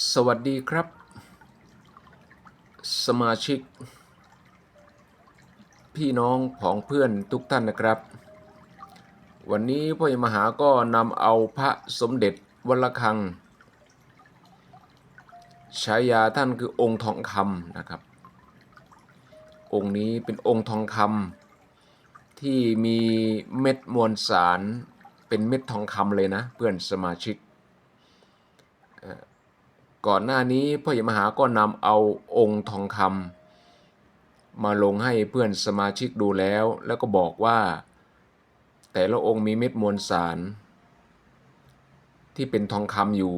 สวัสดีครับ สมาชิก พี่น้องของเพื่อนทุกท่านนะครับ วันนี้พ่อใหญ่มหาก็นำเอาพระสมเด็จวัลคังฉายาท่านคือองค์ทองคำนะครับ องค์นี้เป็นองค์ทองคำที่มีเม็ดมวลสารเป็นเม็ดทองคำเลยนะ เพื่อนสมาชิก ก่อนหน้านี้พ่อใหญ่มหาก็นำเอาองค์ทองคำมาลงให้เพื่อนสมาชิกดูแล้ว แล้วก็บอกว่า แต่ละองค์มีเม็ดมวลสาร ที่เป็นทองคำอยู่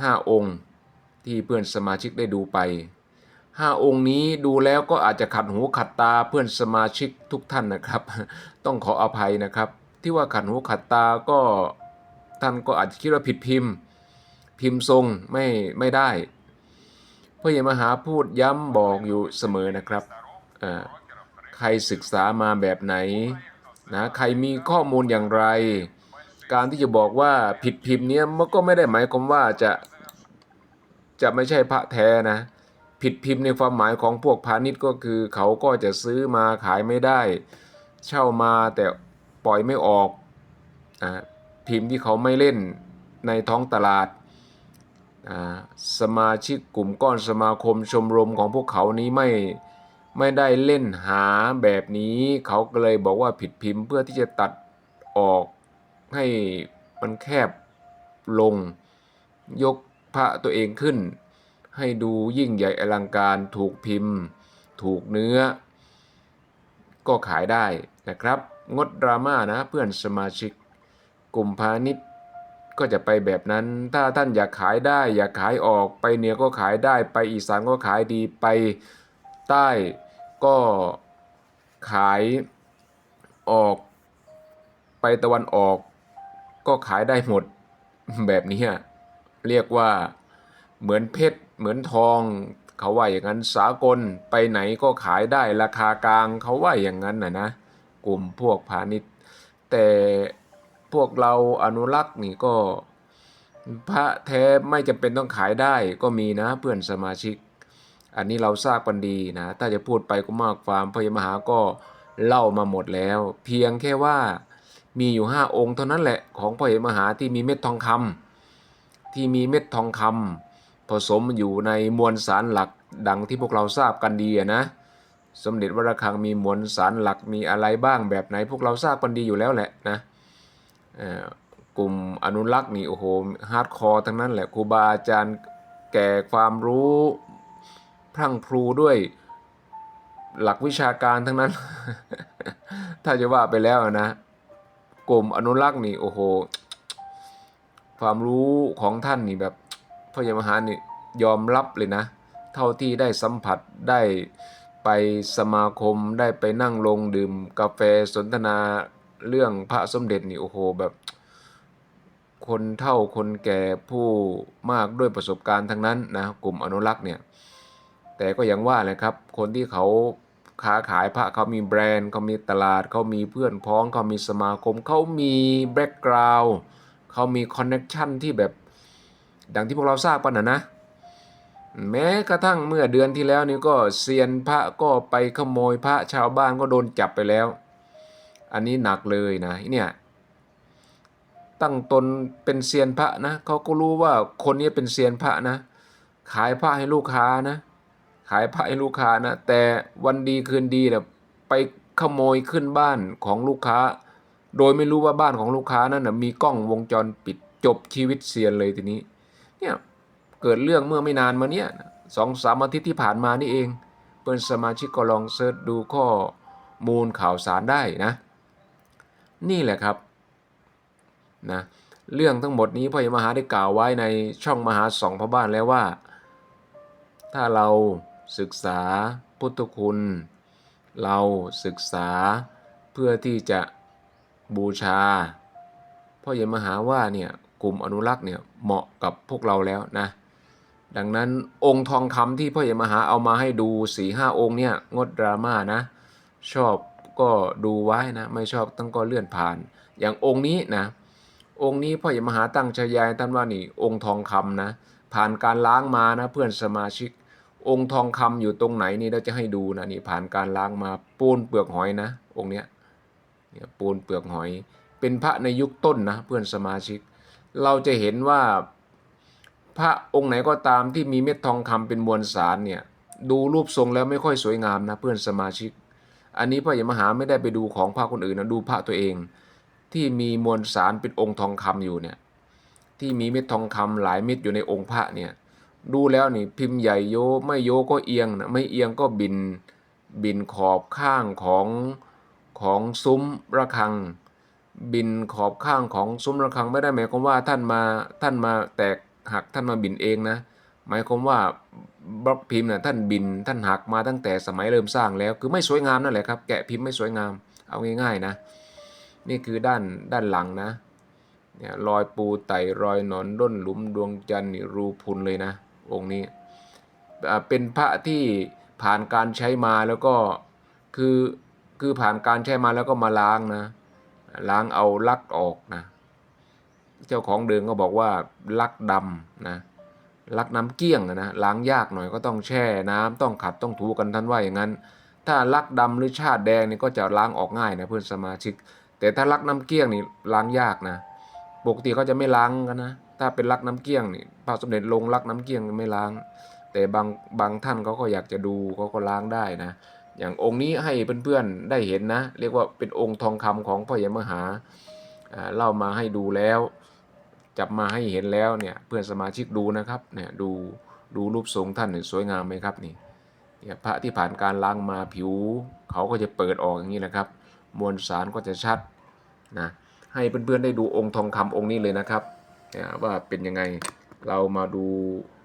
ห้าองค์ที่เพื่อนสมาชิกได้ดูไปห้าองค์นี้ดูแล้วก็อาจจะขัดหูขัดตาเพื่อนสมาชิกทุกท่านนะครับ ต้องขออภัยนะครับ ที่ว่าขัดหูขัดตาก็ท่านก็อาจจะคิดว่าผิดพิมพ์ พิมพ์ทรงไม่ไม่ได้พ่อใหญ่มหาพูดย้ำบอกอยู่เสมอนะครับใครศึกษามาแบบไหนนะใครมีข้อมูลอย่างไร การที่จะบอกว่าผิดพิมพ์เนี้ยมันก็ไม่ได้หมายความว่าจะจะไม่ใช่พระแท้นะผิดพิมพ์ในความหมายของพวกพาณิชย์ก็คือเขาก็จะซื้อมาขายไม่ได้ เช่ามาแต่ปล่อยไม่ออกอพิมพ์ที่เขาไม่เล่นในท้องตลาด สมาชิกกลุ่มก้อนสมาคมชมรมของพวกเขานี้ไม่ไม่ได้เล่นหาแบบนี้ เขาก็เลยบอกว่าผิดพิมพ์เพื่อที่จะตัดออกให้มันแคบลง ยกพระตัวเองขึ้น ให้ดูยิ่งใหญ่อลังการถูกพิมพ์ ถูกเนื้อ ก็ขายได้นะครับ งดดราม่านะเพื่อนสมาชิก กลุ่มพาณิชย์ ก็จะไปแบบนั้น ถ้าท่านอยากขายได้ อยากขายออกไปเหนือก็ขายได้ ไปอีสานก็ขายดีไปใต้ก็ขายออก ไปตะวันออก ก็ขายได้หมดแบบนี้อะเรียกว่าเหมือนเพชรเหมือนทองเขาว่าอย่างนั้นสากลไปไหนก็ขายได้ราคากลางเขาว่าอย่างนั้นนะนะกลุ่มพวกพาณิชย์แต่ พวกเราอนุรักษ์นี่ก็พระแท้ไม่จำเป็นต้องขายได้ก็มีนะเพื่อนสมาชิก อันนี้เราทราบกันดีนะ ถ้าจะพูดไปก็มากความพระมหาก็เล่ามาหมดแล้ว เพียงแค่ว่ามีอยู่ห้าองค์เท่านั้นแหละของพระมหาที่มีเม็ดทองคำที่มีเม็ดทองคำผสมอยู่ในมวลสารหลักดังที่พวกเราทราบกันดีนะ สมเด็จวรคังมีมวลสารหลักมีอะไรบ้างแบบไหนพวกเราทราบกันดีอยู่แล้วแหละนะ กลุ่มอนุรักษ์นี่โอ้โหฮาร์ดคอร์ทั้งนั้นแหละครูบาอาจารย์แก่ความรู้พรั่งพรูด้วยหลักวิชาการทั้งนั้น ถ้าจะว่าไปแล้วนะ กลุ่มอนุรักษ์นี่โอ้โห ความรู้ของท่านนี่แบบพระยมหานี่ยอมรับเลยนะ เท่าที่ได้สัมผัสได้ไปสมาคมได้ไปนั่งลงดื่มกาแฟสนทนา เรื่องพระสมเด็จนี่โอ้โหแบบ คนเท่าคนแก่ผู้มากด้วยประสบการณ์ทั้งนั้นนะกลุ่มอนุรักษ์เนี่ยแต่ก็ยังว่าเลยครับ คนที่เขาค้าขายพระเขามีแบรนด์เขามีตลาดเขามีเพื่อนพ้องเขามีสมาคมเขามีแบ็กกราวด์เขามีคอนเน็ชันที่แบบดังที่พวกเราทราบกันนะนะ แม้กระทั่งเมื่อเดือนที่แล้วนี่ก็เซียนพระก็ไปขโมยพระชาวบ้านก็โดนจับไปแล้ว อันนี้หนักเลยนะเนี่ยตั้งตนเป็นเซียนพระนะเขาก็รู้ว่าคนนี้เป็นเซียนพระนะ ขายพระให้ลูกค้านะ ขายพระให้ลูกค้านะ แต่วันดีคืนดีเนี่ยไปขโมยขึ้นบ้านของลูกค้า โดยไม่รู้ว่าบ้านของลูกค้านั้นนะมีกล้องวงจรปิดจบชีวิตเซียนเลยทีนี้ เนี่ยเกิดเรื่องเมื่อไม่นานมาเนี้ยสองสามอาทิตย์ที่ผ่านมานี่เอง เพื่อนสมาชิกก็ลองเสิร์ชดูข้อมูลข่าวสารได้นะ นี่แหละครับนะเรื่องทั้งหมดนี้พ่อใหญ่มหาได้กล่าวไว้ในช่องมหาสองพระบ้านแล้วว่า ถ้าเราศึกษาพุทธคุณ เราศึกษาเพื่อที่จะบูชาพ่อใหญ่มหาว่าเนี่ยกลุ่มอนุรักษ์เนี่ยเหมาะกับพวกเราแล้วนะ ดังนั้นองค์ทองคำที่พ่อใหญ่มหาเอามาให้ดูสี่ห้าองค์เนี่ยงดดราม่านะ ชอบ ก็ดูไว้นะ ไม่ชอบต้องก็เลื่อนผ่าน อย่างองค์นี้นะ องค์นี้พ่อใหญ่มหาตั้งฉายาให้ท่านว่านี่ องค์ทองคำนะ ผ่านการล้างมานะ เพื่อนสมาชิก องค์ทองคำอยู่ตรงไหนนี่เราจะให้ดูนะนี่ผ่านการล้างมาปูนเปลือกหอยนะ องค์เนี้ยเนี่ยปูนเปลือกหอย เป็นพระในยุคต้นนะเพื่อนสมาชิก เราจะเห็นว่าพระองค์ไหนก็ตามที่มีเม็ดทองคำเป็นมวลสารเนี่ยดูรูปทรงแล้วไม่ค่อยสวยงามนะเพื่อนสมาชิก อันนี้พ่อใหญ่มหาไม่ได้ไปดูของพระคนอื่นนะดูพระตัวเอง ที่มีมวลสารเป็นองค์ทองคำอยู่เนี่ยที่มีเม็ดทองคำหลายเม็ดอยู่ในองค์พระเนี่ยดูแล้วนี่พิมพ์ใหญ่โยไม่โยก็เอียงนะไม่เอียงก็บินบินขอบข้างของของซุ้มระฆัง บินขอบข้างของซุ้มระฆังไม่ได้หมายความว่าท่านมาท่านมาแตกหักท่านมาบินเองนะ หมายความว่าบล็อกพิมพ์น่ะท่านบินท่านหักมาตั้งแต่สมัยเริ่มสร้างแล้ว คือไม่สวยงามนั่นแหละครับแกะพิมพ์ไม่สวยงามเอาง่ายๆนะ นี่คือด้านด้านหลังนะเนี่ยรอยปูไต่รอยหนอนด้นหลุมดวงจันทร์รูพุนเลยนะ องค์นี้เป็นพระที่ผ่านการใช้มาแล้วก็คือคือผ่านการใช้มาแล้วก็มาล้างนะ ล้างเอาลักออกนะ เจ้าของเดิมก็บอกว่าลักดำนะ ลักน้ำเกลี้ยงอะนะล้างยากหน่อยก็ต้องแช่น้ำต้องขัดต้องถูกันท่านว่าอย่างนั้น ถ้าลักดำหรือชาติแดงนี่ก็จะล้างออกง่ายนะเพื่อนสมาชิก แต่ถ้าลักน้ำเกลี้ยงนี่ล้างยากนะ ปกติเขาจะไม่ล้างกันนะถ้าเป็นลักน้ำเกลี้ยงนี่พระสมเด็จลงลักน้ำเกลี้ยงไม่ล้าง แต่บางบางท่านเขาก็อยากจะดูเขาก็ล้างได้นะ อย่างองค์นี้ให้เพื่อนๆได้เห็นนะ เรียกว่าเป็นองค์ทองคำของพ่อใหญ่มหาเล่ามาให้ดูแล้ว จับมาให้เห็นแล้วเนี่ยเพื่อนสมาชิกดูนะครับเนี่ยดูดูรูปทรงท่านสวยงามไหมครับนี่เนี่ยพระที่ผ่านการล้างมาผิว เขาก็จะเปิดออกอย่างนี้นะครับ มวลสารก็จะชัดนะให้เพื่อนๆได้ดูองค์ทองคำองค์นี้เลยนะครับเนี่ยว่าเป็นยังไงเรามาดู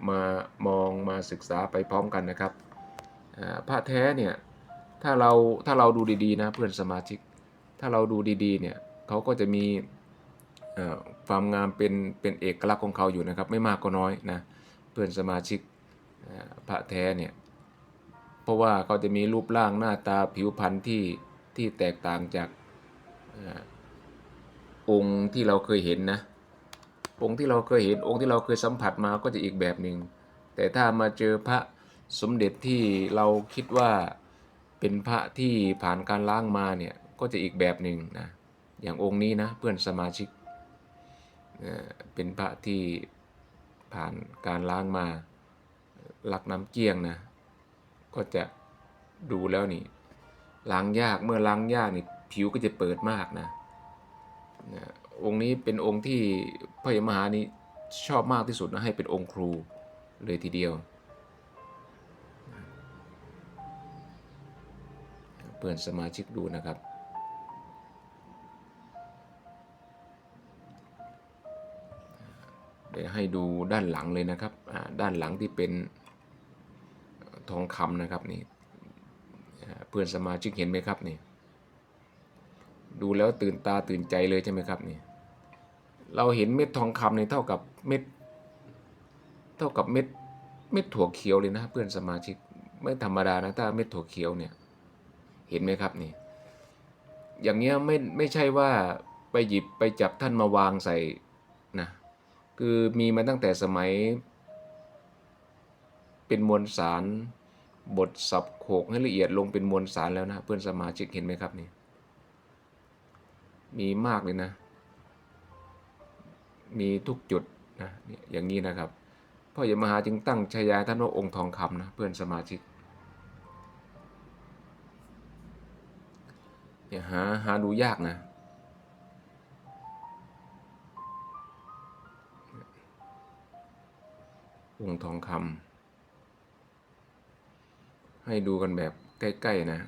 มามองมาศึกษาไปพร้อมกันนะครับพระแท้เนี่ยถ้าเราถ้าเราดูดีๆนะเพื่อนสมาชิก ถ้าเราดูดีๆเนี่ยเขาก็จะมีเอ่อ ความงามเป็นเป็นเอกลักษณ์ของเขาอยู่นะครับ ไม่มากก็น้อยนะเพื่อนสมาชิกพระแท้เนี่ยเพราะว่าเขาจะมีรูปร่างหน้าตาผิวพรรณที่ที่แตกต่างจากองค์ที่เราเคยเห็นนะองค์ที่เราเคยเห็นองค์ที่เราเคยสัมผัสมาก็จะอีกแบบหนึ่งแต่ถ้ามาเจอพระสมเด็จที่เราคิดว่าเป็นพระที่ผ่านการล้างมาเนี่ยก็จะอีกแบบหนึ่งนะอย่างองค์นี้นะเพื่อนสมาชิก เป็นพระที่ผ่านการล้างมาลักน้ำเกลี้ยงนะ ก็จะดูแล้วนี่ล้างยากเมื่อล้างยากนี่ผิวก็จะเปิดมากนะนะองค์นี้เป็นองค์ที่พระยมหานี้ชอบมากที่สุดนะให้เป็นองค์ครูเลยทีเดียว เพื่อนสมาชิกดูนะครับ เดี๋ยวให้ดูด้านหลังเลยนะครับด้านหลังที่เป็นทองคำนะครับนี่เพื่อนสมาชิกเห็นไหมครับนี่ดูแล้วตื่นตาตื่นใจเลยใช่ไหมครับนี่เราเห็นเม็ดทองคำเนี่ยเท่ากับเม็ดเท่ากับเม็ดเม็ดถั่วเขียวเลยนะเพื่อนสมาชิกไม่ธรรมดานะถ้าเม็ดถั่วเขียวเนี่ยเห็นไหมครับนี่อย่างเงี้ยไม่ไม่ใช่ว่าไปหยิบไปจับท่านมาวางใส่ คือมีมาตั้งแต่สมัย เป็นมวลสารบทสับโขกให้ละเอียดลงเป็นมวลสารแล้วนะเพื่อนสมาชิกเห็นไหมครับนี่มีมากเลยนะ มีทุกจุดนะอย่างนี้นะครับพ่อใหญ่มหาจึงตั้งฉายาท่านว่าองค์ทองคำนะเพื่อนสมาชิกเนี่ยหาหาดูยากนะ องทองคำให้ดูกันแบบใกล้ๆนะ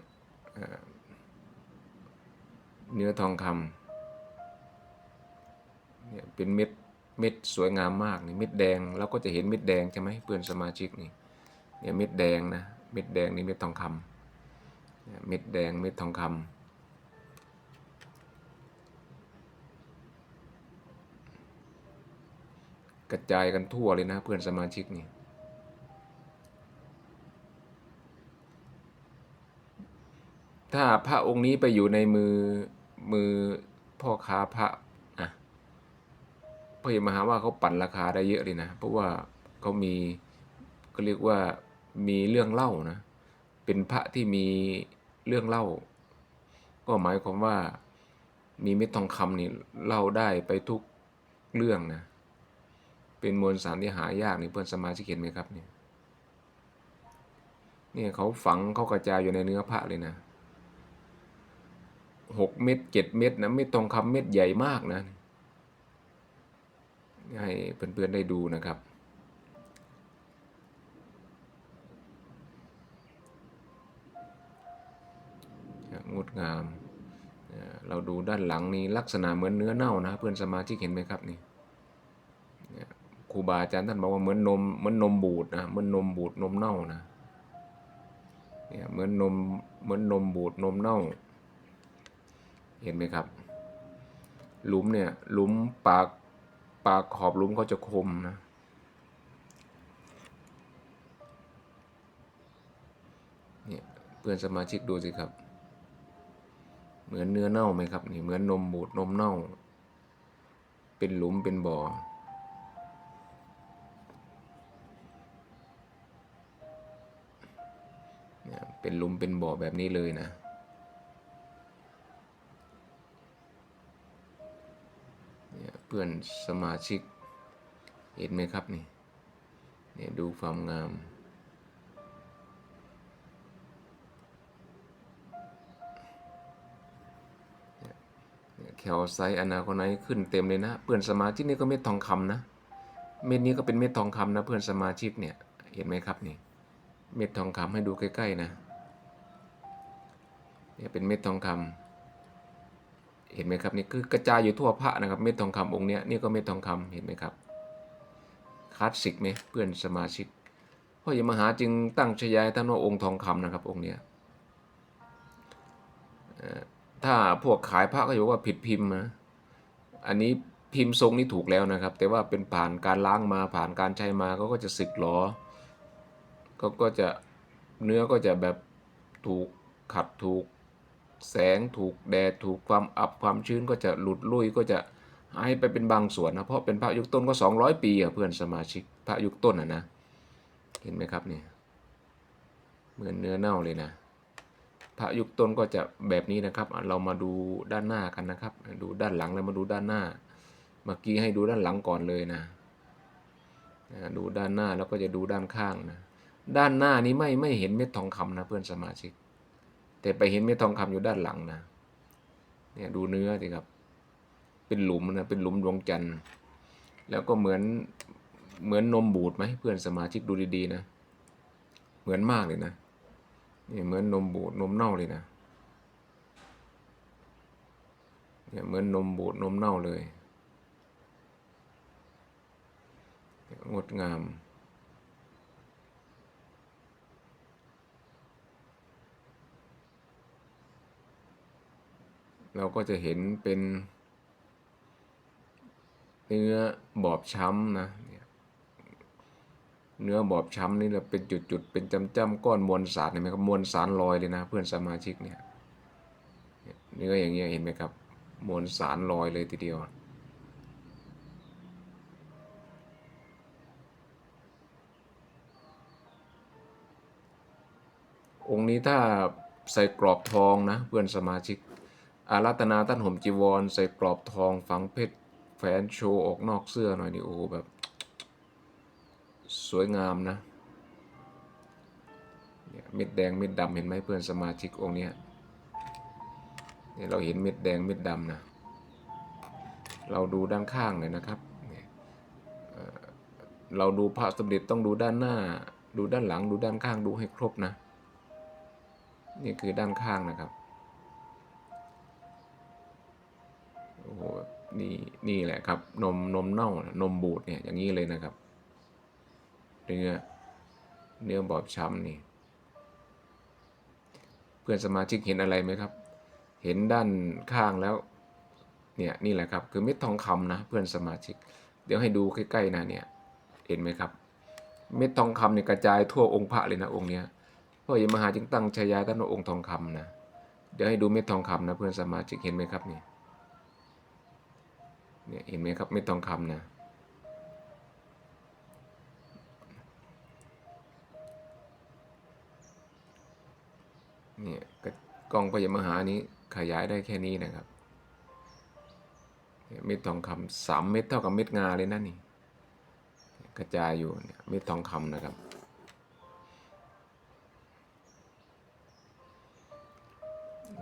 เนื้อทองคำเนี่ยเป็นเม็ดเม็ดสวยงามมากนี่เม็ดแดงเราก็จะเห็นเม็ดแดงใช่ไหมเพื่อนสมาชิกนี่เนี่ยเม็ดแดงนะเม็ดแดงนี่เม็ดทองคำเม็ดแดงเม็ดทองคำ กระจายกันทั่วเลยนะเพื่อนสมาชิกนี่ถ้าพระองค์นี้ไปอยู่ในมือมือพ่อค้าพระอะพ่อใหญ่มหาว่าเขาปั่นราคาได้เยอะเลยนะ เพราะว่าเขามีก็เรียกว่ามีเรื่องเล่านะ เป็นพระที่มีเรื่องเล่า ก็หมายความว่ามีเม็ดทองคำนี่เล่าได้ไปทุกเรื่องนะ เป็นมวลสารที่หายากนี่เพื่อนสมาชิกเห็นไหมครับเนี่ยเนี่ยเขาฝังเขากระจายอยู่ในเนื้อพระเลยนะหกเม็ดเจ็ดเม็ดนะเม็ดทองคำเม็ดใหญ่มากนะ ให้เพื่อนๆได้ดูนะครับงดงาม เราดูด้านหลังนี้ลักษณะเหมือนเนื้อเน่านะเพื่อนสมาชิกเห็นไหมครับนี่ รูบาอาจารย์ท่านบอกว่าเหมือนนมเหมือนนมบูดนะเหมือนนมบูดนมเน่านะเนี่ยเหมือนนมเหมือนนมบูดนมเน่า เห็นไหมครับ หลุมเนี่ยหลุมปากปากขอบหลุมเขาจะคมนะเนี่ยเพื่อนสมาชิกดูสิครับ เหมือนเนื้อเน่าไหมครับนี่เหมือนนมบูดนมเน่า เป็นหลุมเป็นบ่อ เป็นหลุมเป็นบ่อแบบนี้เลยนะ เนี่ยเพื่อนสมาชิก เห็นไหมครับนี่ เนี่ยดูความงามแคลไซต์อนาคไนท์ขึ้นเต็มเลยนะ เพื่อนสมาชิกนี่ก็เม็ดทองคำนะ เม็ดนี้ก็เป็นเม็ดทองคำนะ เพื่อนสมาชิกเนี่ย เห็นไหมครับนี่ เม็ดทองคำให้ดูใกล้ๆนะ นี่เป็นเม็ดทองคำเห็นไหมครับนี่คือกระจายอยู่ทั่วพระนะครับ เม็ดทองคำองค์เนี้ยนี่ก็เม็ดทองคำเห็นไหมครับคลาสสิกไหมเพื่อนสมาชิกพ่อใหญ่มหาจึงตั้งชยายท่านว่าองค์ทองคำนะครับองค์เนี้ยถ้าพวกขายพระก็จะบอกว่าผิดพิมพ์นะอันนี้พิมพ์ทรงนี่ถูกแล้วนะครับ แต่ว่าเป็นผ่านการล้างมาผ่านการใช้มาเขาก็จะสึกหรอเขาก็จะเนื้อก็จะแบบถูกขัดถูก แสงถูกแดดถูกความอับความชื้นก็จะหลุดลุ่ยก็จะหายไปเป็นบางส่วนนะเพราะเป็นพระยุคต้นก็ 200 ปีอะเพื่อนสมาชิกพระยุคต้นอะนะเห็นไหมครับเนี่ยเหมือนเนื้อเน่าเลยนะพระยุคต้นก็จะแบบนี้นะครับ เรามาดูด้านหน้ากันนะครับ ดูด้านหลังแล้วมาดูด้านหน้า เมื่อกี้ให้ดูด้านหลังก่อนเลยนะ ดูด้านหน้าแล้วก็จะดูด้านข้างนะ ด้านหน้านี้ไม่ไม่เห็นเม็ดทองคำนะเพื่อนสมาชิก แต่ไปเห็นเม็ดทองคำอยู่ด้านหลังนะเนี่ยดูเนื้อสิครับ เป็นหลุมนะเป็นหลุมดวงจันทร์ แล้วก็เหมือนเหมือนนมบูดไหมเพื่อนสมาชิกดูดีๆนะ เหมือนมากเลยนะนี่เหมือนนมบูดนมเน่าเลยนะเนี่ยเหมือนนมบูดนมเน่าเลย งดงาม เราก็จะเห็นเป็นเนื้อบอบช้ำนะเนื้อบอบช้ำนี่แหละเป็นจุดๆเป็นจำๆก้อนมวลสารเห็นไหมครับมวลสารลอยเลยนะ เพื่อนสมาชิกเนี่ยเนื้ออย่างเงี้ยเห็นไหมครับ มวลสารลอยเลยทีเดียว องค์นี้ถ้าใส่กรอบทองนะเพื่อนสมาชิก อารัตนาท่านห่มจีวร ใส่กรอบทองฝังเพชรแฝนโชว์ออกนอกเสื้อหน่อยนี่โอ้แบบ สวยงามนะเนี่ยเม็ดแดงเม็ดดำเห็นไหมเพื่อนสมาชิกองค์เนี้ยเนี่ยเราเห็นเม็ดแดงเม็ดดำนะเราดูด้านข้างเลยนะครับเนี่ยเราดูพระสมเด็จต้องดูด้านหน้า ดูด้านหลังดูด้านข้างดูให้ครบนะ นี่คือด้านข้างนะครับ นี่นี่แหละครับ นมนมเน่านมบูดเนี่ยอย่างนี้เลยนะครับ เนื้อเนื้อบอบช้ำนี่ เพื่อนสมาชิกเห็นอะไรไหมครับ เห็นด้านข้างแล้ว เนี่ยนี่แหละครับ คือเม็ดทองคำนะ เพื่อนสมาชิก เดี๋ยวให้ดูใกล้ๆนะเนี่ย เห็นไหมครับ เม็ดทองคำเนี่ยกระจายทั่วองค์พระเลยนะองค์เนี้ยพ่อใหญ่มหาจึงตั้งฉายาท่านว่าองค์ทองคำนะเดี๋ยวให้ดูเม็ดทองคำนะเพื่อนสมาชิกเห็นไหมครับนี่ เนี่ยเห็นไหมครับไม่ต้องคำนะเนี่ยกล้องพยมหานี้ขยายได้แค่นี้นะครับเม็ดทองคำสามเม็ดเท่ากับเม็ดงาเลยนะนี่กระจายอยู่เนี่ยเม็ดทองคำนะครับ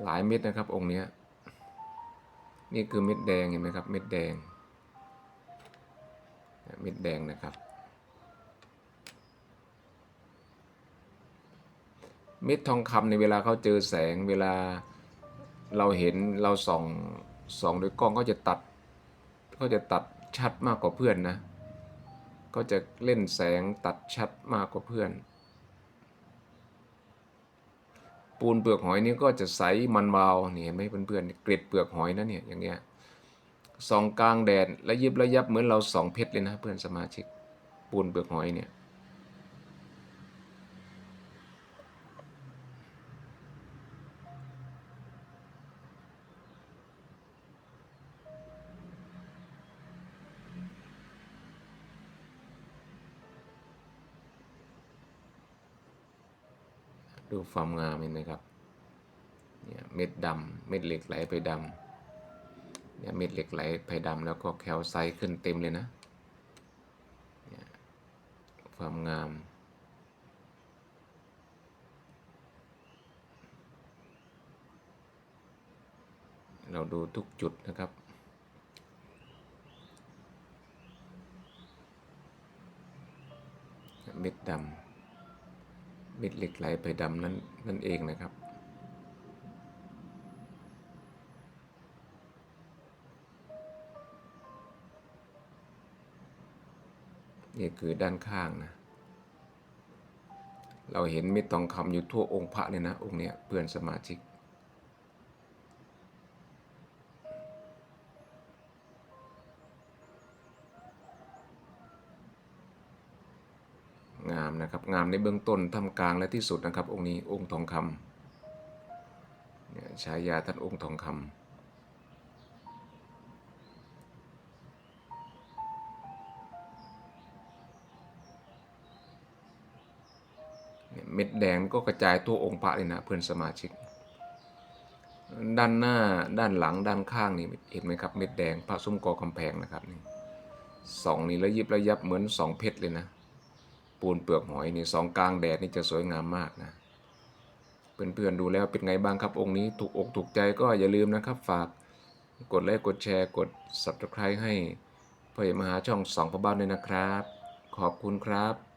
หลายเม็ดนะครับองค์นี้ นี่คือเม็ดแดงเห็นไหมครับ เม็ดแดง เม็ดแดงนะครับ เม็ดทองคำในเวลาเขาเจอแสงเวลาเราเห็นเราส่องส่องด้วยกล้องก็จะตัดก็จะตัดชัดมากกว่าเพื่อนนะ ก็จะเล่นแสงตัดชัดมากกว่าเพื่อน ปูนเปลือกหอยนี่ก็จะใสมันวาวนี่เห็นไหมเพื่อนๆเกล็ดเปลือกหอยนะเนี่ยอย่างเงี้ยส่องกลางแดดและยิบระยับเหมือนเราส่องเพชรเลยนะเพื่อนสมาชิกปูนเปลือกหอยเนี่ย ความงามเห็นไหมครับเนี่ยเม็ดดำเม็ดเหล็กไหลไปดำเนี่ยเม็ดเหล็กไหลไปดำแล้วก็แคลไซต์ขึ้นเต็มเลยนะเนี่ยความงามเราดูทุกจุดนะครับ เม็ดดำ ม็ดเหล็กไหลไปดำนั่นนั่นเองนะครับนี่คือด้านข้างนะ เราเห็นเม็ดทองคำอยู่ทั่วองค์พระเลยนะ องค์เนี้ยเพื่อนสมาชิก งามนะครับ งามในเบื้องต้นท่ามกลางและที่สุดนะครับ องค์นี้องค์ทองคำเนี่ยฉายาท่านองค์ทองคำเม็ดแดงก็กระจายทั่วองค์พระเลยนะเพื่อนสมาชิก ด้านหน้าด้านหลังด้านข้างนี่เห็นไหมครับ เม็ดแดงพระซุ้มกอกำแพงนะครับนี่สองนี่ระยิบระยับเหมือนสองเพชรเลยนะ ปูนเปลือกหอยนี่สองกลางแดดนี่จะสวยงามมากนะเพื่อนๆดูแล้วเป็นไงบ้างครับองค์นี้ถูกอกถูกใจก็อย่าลืมนะครับ ฝากกดไลค์กดแชร์กด subscribe ให้พ่อใหญ่มหาช่องสองพระบ้านด้วยนะครับ ขอบคุณครับ